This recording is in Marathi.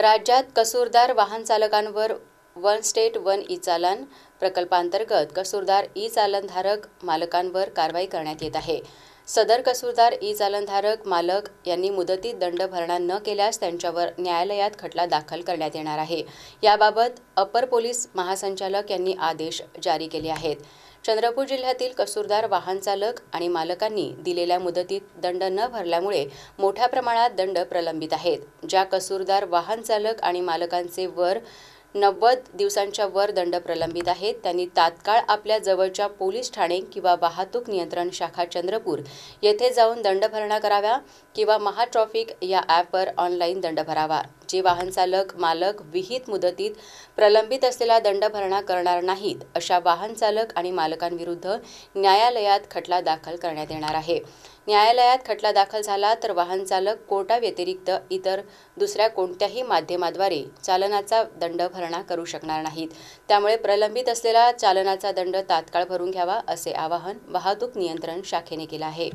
राज्यात कसूरदार वाहन चालकांवर one state one E challan प्रकल्पांतर्गत कसूरदार ई चालनधारक मालकांवर कारवाई करण्यात येत आहे. सदर कसूरदार ई चालनधारक मालक यांनी मुदतीत दंड भरणा न केल्यास त्यांच्यावर न्यायालयात खटला दाखल करण्यात येणार आहे. याबाबत अपर पोलीस महासंचालक यांनी आदेश जारी केले आहेत. चंद्रपूर जिल्ह्यातील कसूरदार वाहन चालक आणि मालकांनी दिलेल्या मुदतीत दंड न भरल्यामुळे मोठ्या प्रमाणात दंड प्रलंबित आहेत ज्या कसूरदार वाहन चालक आणि मालकांचे वर नव्वद दिवसांच्या वर दंड प्रलंबित आहेत. त्यांनी तात्काळ आपल्या जवळच्या पोलीस ठाणे किंवा वाहतूक नियंत्रण शाखा चंद्रपूर येथे जाऊन दंड भरणा कराव्या किंवा महाट्रॉफिक या ॲपवर ऑनलाईन दंड भरावा. जे वाहन चालक मालक विहित मुदतीत प्रलंबित असलेला दंड भरणा करणार नाहीत अशा वाहन चालक आणि मालकांविरुद्ध न्यायालयात खटला दाखल करण्यात येणार आहे. न्यायालयात खटला दाखल झाला तर वाहन चालक कोर्टाव्यतिरिक्त इतर दुसऱ्या कोणत्याही माध्यमाद्वारे चालनाचा दंड भरणा करू शकणार नाहीत. त्यामुळे प्रलंबित असलेला चालनाचा दंड तात्काळ भरून घ्यावा असे आवाहन वाहतूक नियंत्रण शाखेने केलं आहे.